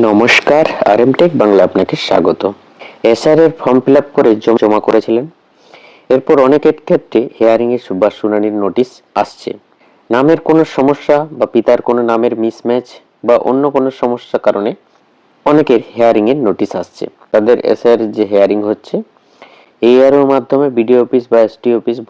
নমস্কার আর টেক বাংলা আপনাকে স্বাগত। এসআর এর ফর্ম ফিল আপ করে জম- করেছিলেন। এরপর অনেকের ক্ষেত্রে হিয়ারিং এর বা শুনানির নোটিশ আসছে। নামের কোনো সমস্যা বা পিতার কোনো নামের মিসম্যাচ বা অন্য কোনো সমস্যার কারণে অনেকের হিয়ারিং এর নোটিশ আসছে। তাদের এসআর যে হিয়ারিং হচ্ছে এআর এর মাধ্যমে বিডিও অফিস বা এসটি অফিস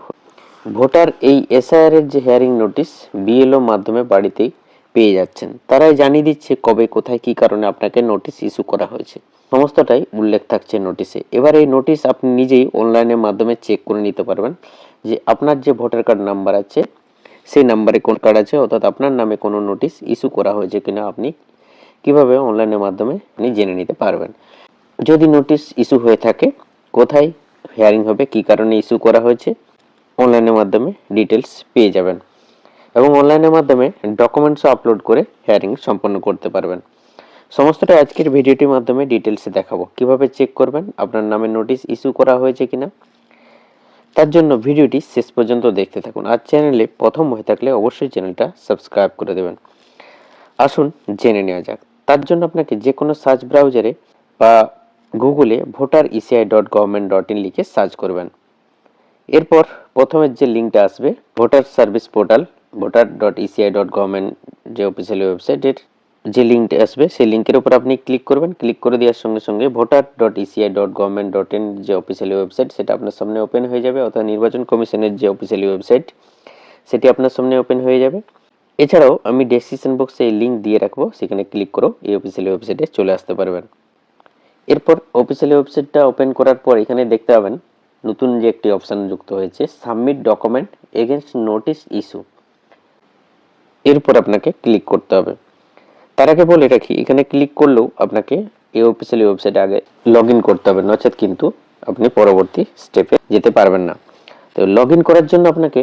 ভোটার এই এসআইআর এর যে হিয়ারিং নোটিশ বিএলও মাধ্যমে বাড়িতেই পেয়ে যাচ্ছেন। তারাই জানিয়ে দিচ্ছে কবে, কোথায়, কি কারণে আপনাকে নোটিশ ইস্যু করা হয়েছে। সমস্তটাই উল্লেখ থাকছে নোটিশে। এবার এই নোটিশ আপনি নিজেই অনলাইনের মাধ্যমে চেক করে নিতে পারবেন যে আপনার যে ভোটার কার্ড নাম্বার আছে, সেই নাম্বারে কোন কার্ড আছে, অর্থাৎ আপনার নামে কোনো নোটিশ ইস্যু করা হয়েছে কিনা আপনি কীভাবে অনলাইনের মাধ্যমে আপনি জেনে নিতে পারবেন। যদি নোটিশ ইস্যু হয়ে থাকে, কোথায়, হিয়ারিং হবে, কি কারণে ইস্যু করা হয়েছে, অনলাইনের মাধ্যমে ডিটেলস পেয়ে যাবেন। এবং অনলাইনের মাধ্যমে ডকুমেন্টসও আপলোড করে হিয়ারিং সম্পন্ন করতে পারবেন। সমস্তটা আজকের ভিডিওটির মাধ্যমে ডিটেলসে দেখাবো। কীভাবে চেক করবেন? আপনার নামে নোটিশ ইস্যু করা হয়েছে কিনা? তার জন্য ভিডিওটি শেষ পর্যন্ত দেখতে থাকুন। আর চ্যানেলে প্রথম হয়ে থাকলে অবশ্যই চ্যানেলটা সাবস্ক্রাইব করে দেবেন। আসুন জেনে নেওয়া যাক। তার জন্য আপনাকে যে কোনো সার্চ ব্রাউজারে বা গুগলে voter ECI dot government dot in লিখে সার্চ করবেন। এরপর প্রথমের যে লিঙ্কটা আসবে voter service portal voter dot ECI dot government যে অফিসিয়ালি ওয়েবসাইটের যে লিঙ্কটা আসবে, সেই লিঙ্কের উপর আপনি ক্লিক করবেন। ক্লিক করে দেওয়ার সঙ্গে সঙ্গে voter dot ECI dot government dot in যে অফিসিয়ালি ওয়েবসাইট সেটা আপনার সামনে ওপেন হয়ে যাবে অর্থাৎ নির্বাচন কমিশনের যে অফিসিয়ালি ওয়েবসাইট সেটি আপনার সামনে ওপেন হয়ে যাবে। এছাড়াও আমি ডেসক্রিপশন বক্সে এই লিঙ্ক দিয়ে রাখব, সেখানে ক্লিক করো, এই অফিসিয়ালি ওয়েবসাইটে চলে আসতে পারবেন। এরপর অফিসিয়ালি ওয়েবসাইটটা ওপেন করার পর এখানে দেখতে পাবেন, নতুন যে একটি অপশান যুক্ত হয়েছে submit document against notice issue এরপর আপনাকে ক্লিক করতে হবে। তার আগে বলে রাখি, এখানে ক্লিক করলেও আপনাকে এই অফিসিয়ালি ওয়েবসাইটে আগে লগ করতে হবে, নচেত কিন্তু আপনি পরবর্তী স্টেপে যেতে পারবেন না। তো লগ করার জন্য আপনাকে,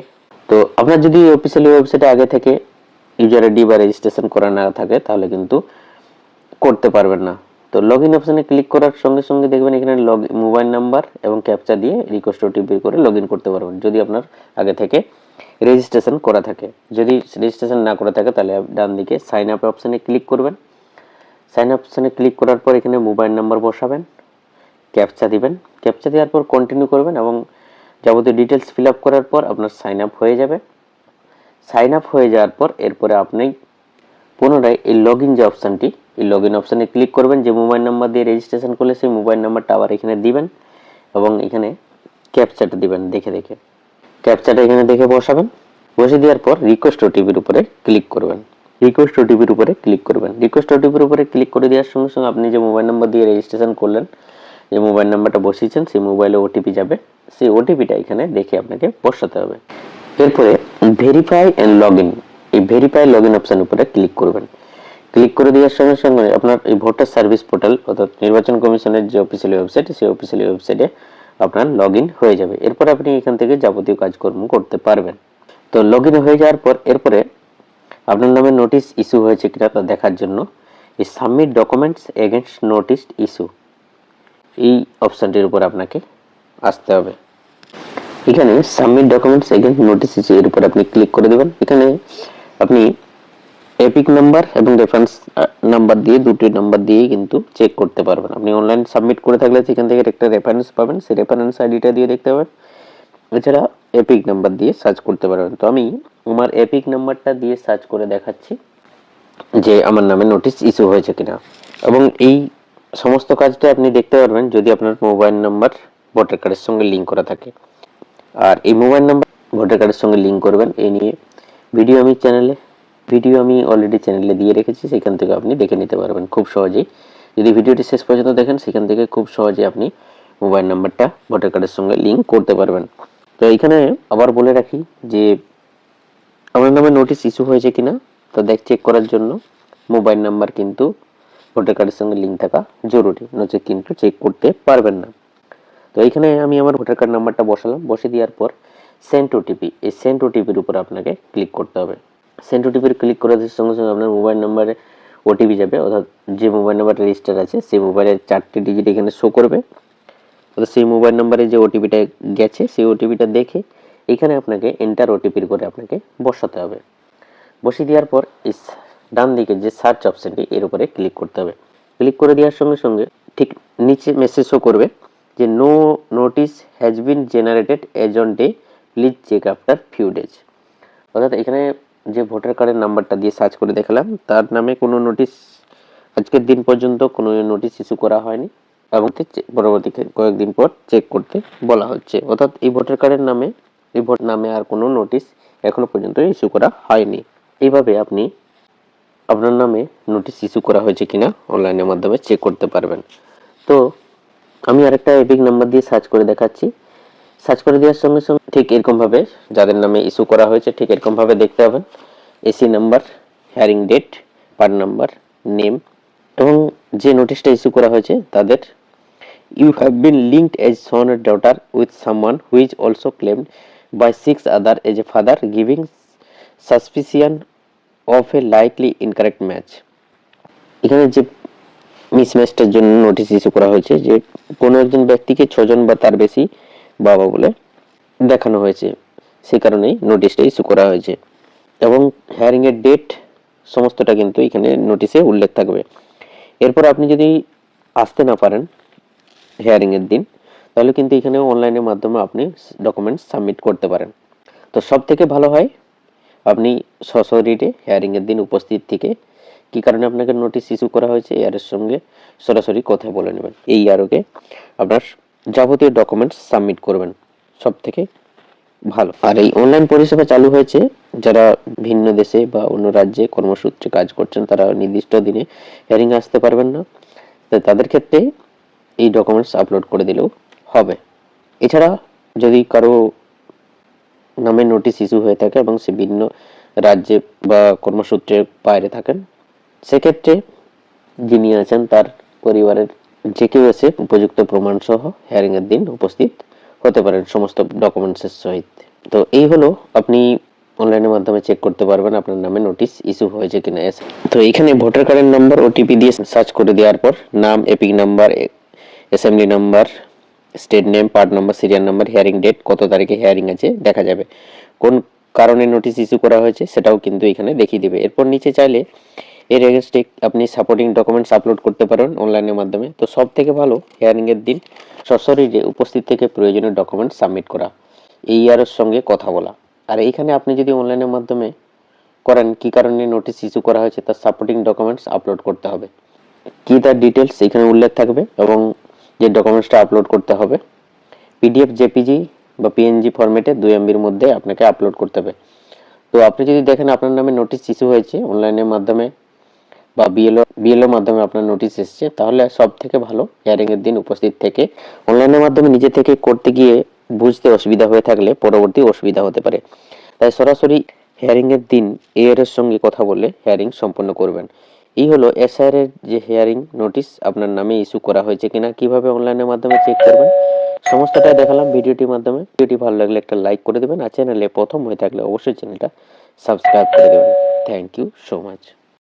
তো আপনার যদি অফিসিয়ালি ওয়েবসাইটে আগে থেকে ইউজার আইডি বা রেজিস্ট্রেশন করা না থাকে, তাহলে কিন্তু করতে পারবেন না। তো লগ ইন অপশানে ক্লিক করার সঙ্গে সঙ্গে দেখবেন এখানে লগ মোবাইল নাম্বার এবং ক্যাপচা দিয়ে রিকোয়েস্ট ওটিপি করে লগ ইন করতে পারবেন, যদি আপনার আগে থেকে রেজিস্ট্রেশন করা থাকে। যদি রেজিস্ট্রেশন না করা থাকে, তাহলে ডান দিকে সাইন আপ অপশানে ক্লিক করবেন। সাইন আপ অপশানে ক্লিক করার পর এখানে মোবাইল নাম্বার বসাবেন ক্যাপচা দিবেন। ক্যাপচা দেওয়ার পর কন্টিনিউ করবেন এবং যাবতীয় ডিটেলস ফিল আপ করার পর আপনার সাইন আপ হয়ে যাবে। সাইন আপ হয়ে যাওয়ার পর এরপরে আপনি পুনরায় এই লগ ইন যে অপশানটি এই লগ ইন অপশানে ক্লিক করবেন, যে মোবাইল নাম্বার দিয়ে রেজিস্ট্রেশন করলে সেই মোবাইল নাম্বারটা আবার এখানে দিবেন এবং এখানে ক্যাপচাটা দিবেন, দেখে দেখে। ক্যাপচাটা এখানে দেখে বসাবেন, বসে দেওয়ার পর রিকোয়েস্ট ওটিপির উপরে ক্লিক করবেন। রিকোয়েস্ট ওটিপির উপরে ক্লিক করবেন। রিকোয়েস্ট ওটিপির উপরে ক্লিক করে দেওয়ার সঙ্গে সঙ্গে আপনি যে মোবাইল নাম্বার দিয়ে রেজিস্ট্রেশন করলেন, যে মোবাইল নাম্বারটা বসিয়েছেন, সেই মোবাইলে ওটিপি যাবে। সেই ওটিপিটা এখানে দেখে আপনাকে বসাতে হবে। এরপরে ভেরিফাই অ্যান্ড লগ ইন এই ভেরিফাই লগ ইন অপশান উপরে ক্লিক করবেন। ক্লিক করে দেওয়ার সঙ্গে সঙ্গে আপনার এই ভোটার সার্ভিস পোর্টাল অর্থাৎ নির্বাচন কমিশনের যে অফিসিয়াল ওয়েবসাইট সেই অফিসিয়াল ওয়েবসাইটে আপনার লগ হয়ে যাবে। এরপর আপনি এখান থেকে যাবতীয় কাজকর্ম করতে পারবেন। তো লগ হয়ে যাওয়ার পর এরপরে আপনার নামে নোটিশ ইস্যু হয়েছে কিনা তা দেখার জন্য এই submit documents against notice issue এই অপশানটির উপর আপনাকে আসতে হবে। এখানে submit documents against notice issue এর উপর আপনি ক্লিক করে দেবেন। এখানে আপনি এপিক নাম্বার এবং রেফারেন্স নাম্বার দিয়ে, দুটি নাম্বার দিয়ে কিন্তু চেক করতে পারবেন। আপনি অনলাইন সাবমিট করে থাকলে সেখান থেকে একটা রেফারেন্স পাবেন। সেই রেফারেন্স আইডিটা দিয়ে দেখতে পাবেন। এছাড়া এপিক নাম্বার দিয়ে সার্চ করতে পারবেন। তো আমি আমার এপিক নাম্বারটা দিয়ে সার্চ করে দেখাচ্ছি যে আমার নামে নোটিশ ইস্যু হয়েছে কিনা। এবং এই সমস্ত কাজটা আপনি দেখতে পারবেন যদি আপনার মোবাইল নাম্বার ভোটার কার্ডের সঙ্গে লিঙ্ক করা থাকে। আর এই মোবাইল নাম্বার ভোটার কার্ডের সঙ্গে লিঙ্ক করবেন। এই নিয়ে ভিডিও আমি চ্যানেলে ভিডিও আমি অলরেডি চ্যানেলে দিয়ে রেখেছি, সেখান থেকে আপনি দেখে নিতে পারবেন খুব সহজেই। যদি ভিডিওটি শেষ পর্যন্ত দেখেন, সেখান থেকে খুব সহজে আপনি মোবাইল নাম্বারটা ভোটার কার্ডের সঙ্গে লিঙ্ক করতে পারবেন। তো এখানে আবার বলে রাখি যে, আমার নামে নোটিশ ইস্যু হয়েছে কিনা, তো দেখ চেক করার জন্য মোবাইল নাম্বার কিন্তু ভোটার কার্ডের সঙ্গে লিঙ্ক থাকা জরুরি নচেত কিন্তু চেক করতে পারবেন না। তো এইখানে আমি আমার ভোটার কার্ড নাম্বারটা বসালাম, বসে দেওয়ার পর সেন্ট ওটিপি এই সেন্ট ওটিপির উপর আপনাকে ক্লিক করতে হবে। সেন্ট ওটিপির ক্লিক করার সঙ্গে সঙ্গে আপনার মোবাইল নাম্বারে ওটিপি যাবে, অর্থাৎ যে মোবাইল নাম্বার রেজিস্টার আছে, সেই মোবাইলের চারটি ডিজিট এখানে শো করবে। অর্থাৎ সেই মোবাইল নাম্বারে যে ওটিপিটা গেছে, সেই ওটিপিটা দেখে এখানে আপনাকে এন্টার ওটিপির করে আপনাকে বসাতে হবে। বসিয়ে দেওয়ার পর এই ডান দিকে যে সার্চ অপশনটি এর উপরে ক্লিক করতে হবে। ক্লিক করে দেওয়ার সঙ্গে সঙ্গে ঠিক নিচে মেসেজ শো করবে যে no notice has been generated day please check after few days অর্থাৎ এখানে যে ভোটার কার্ডের নাম্বারটা দিয়ে সার্চ করে দেখালাম, তার নামে কোনো নোটিশ, আজকের দিন পর্যন্ত কোনো নোটিশ ইস্যু করা হয়নি এবং পরবর্তী কয়েকদিন পর চেক করতে বলা হচ্ছে। অর্থাৎ এই ভোটার কার্ডের নামে, এই ভোট নামে আর কোনো নোটিশ এখনও পর্যন্ত ইস্যু করা হয়নি। এইভাবে আপনি আপনার নামে নোটিশ ইস্যু করা হয়েছে কিনা অনলাইনের মাধ্যমে চেক করতে পারবেন। তো আমি আরেকটা এপিক নাম্বার দিয়ে সার্চ করে দেখাচ্ছি। সার্চ করে দেওয়ার সঙ্গে সঙ্গে ঠিক এরকমভাবে যাদের নামে ইস্যু করা হয়েছে, ঠিক এরকমভাবে দেখতে পাবেন। AC number hearing date part number name এবং যে নোটিশটা ইস্যু করা হয়েছে, তাদের you have been linked as son daughter with someone who's also claimed by six other as a father giving suspicion of a likely incorrect match এখানে যে মিসম্যাচটার জন্য notice issue করা হয়েছে, যে কোনো একজন ব্যক্তিকে ছজন বা তার বেশি বাবা বলে দেখানো হয়েছে। সেই কারণেই নোটিশটা ইস্যু করা হয়েছে। এবং হেয়ারিংয়ের ডেট সমস্তটা কিন্তু এখানে নোটিশে উল্লেখ থাকবে। এরপর আপনি যদি আসতে না পারেন হেয়ারিংয়ের দিন, তাহলে কিন্তু এখানে অনলাইনের মাধ্যমে আপনি ডকুমেন্টস সাবমিট করতে পারেন। তো সব থেকে ভালো হয়, আপনি সশরীরে হেয়ারিং এর দিন উপস্থিত থেকে কি কারণে আপনাকে নোটিশ ইস্যু করা হয়েছে এয়ারের সঙ্গে সরাসরি কথা বলে নেবেন। এই আরোকে আপনার যাবতীয় ডকুমেন্টস সাবমিট করবেন সব থেকে ভালো। আর এই অনলাইন পরিষেবা চালু হয়েছে, যারা ভিন্ন দেশে বা অন্য রাজ্যে কর্মসূত্রে কাজ করছেন, তারা নির্দিষ্ট দিনে হেয়ারিং আসতে পারবেন না। তাই তাদের ক্ষেত্রে এই ডকুমেন্টস আপলোড করে দিলেও হবে। এছাড়া যদি কারও নামে নোটিশ ইস্যু হয়ে থাকে এবং সে ভিন্ন রাজ্যে বা কর্মসূত্রে বাইরে থাকেন, সেক্ষেত্রে যিনি আছেন, তার পরিবারের যে কেউ এসে উপযুক্ত প্রমাণ সহ হেয়ারিং এর দিন উপস্থিত হতে পারেন সমস্ত ডকুমেন্টসের সহিত। তো এই হলো, আপনি অনলাইনের মাধ্যমে চেক করতে পারবেন আপনার নামে নোটিশ ইস্যু হয়েছে কিনা। এসে তো এখানে ভোটার কার্ডের নাম্বার ওটিপি দিয়ে সার্চ করে দেওয়ার পর, নাম EPIC number assembly number state name part number serial number hearing date কত তারিখে হিয়ারিং আছে, দেখা যাবে। কোন কারণে নোটিশ ইস্যু করা হয়েছে, সেটাও কিন্তু এখানে দেখিয়ে দিবে। এরপর নিচে চাইলে এর এগেনস্টে আপনি সাপোর্টিং ডকুমেন্টস আপলোড করতে পারেন অনলাইনের মাধ্যমে। তো সব থেকে ভালো হিয়ারিং এর দিন, সশরীরে উপস্থিত থেকে প্রয়োজনীয় ডকুমেন্ট সাবমিট করা, এই ইয়ারের সঙ্গে কথা বলা। আর এইখানে আপনি যদি অনলাইনের মাধ্যমে করেন, কী কারণে নোটিশ ইস্যু করা হয়েছে, তার সাপোর্টিং ডকুমেন্টস আপলোড করতে হবে। কি তার ডিটেলস এখানে উল্লেখ থাকবে এবং যে ডকুমেন্টসটা আপলোড করতে হবে। পিডিএফ জেপিজি বা পিএনজি ফরম্যাটে দুই এমবির মধ্যে আপনাকে আপলোড করতে হবে। তো আপনি যদি দেখেন আপনার নামে নোটিশ ইস্যু হয়েছে অনলাইনের মাধ্যমে বা বিএলও বিএলও মাধ্যমে আপনার নোটিশ এসেছে, তাহলে সব থেকে ভালো হিয়ারিং এর দিন উপস্থিত থেকে। অনলাইনের মাধ্যমে নিজে থেকে করতে গিয়ে বুঝতে অসুবিধা হয়ে থাকলে পরবর্তী অসুবিধা হতে পারে। তাই সরাসরি হিয়ারিং এর দিন এআর এর সঙ্গে কথা বলে হিয়ারিং সম্পন্ন করবেন। এই হলো এসআর এর যে হিয়ারিং নোটিশ আপনার নামে ইস্যু করা হয়েছে কিনা, কীভাবে অনলাইনের মাধ্যমে চেক করবেন, সমস্তটাই দেখালাম ভিডিওটির মাধ্যমে। ভিডিওটি ভালো লাগলে একটা লাইক করে দেবেন, আর চ্যানেলে প্রথম হয়ে থাকলে অবশ্যই চ্যানেলটা সাবস্ক্রাইব করে দেবেন। Thank you so much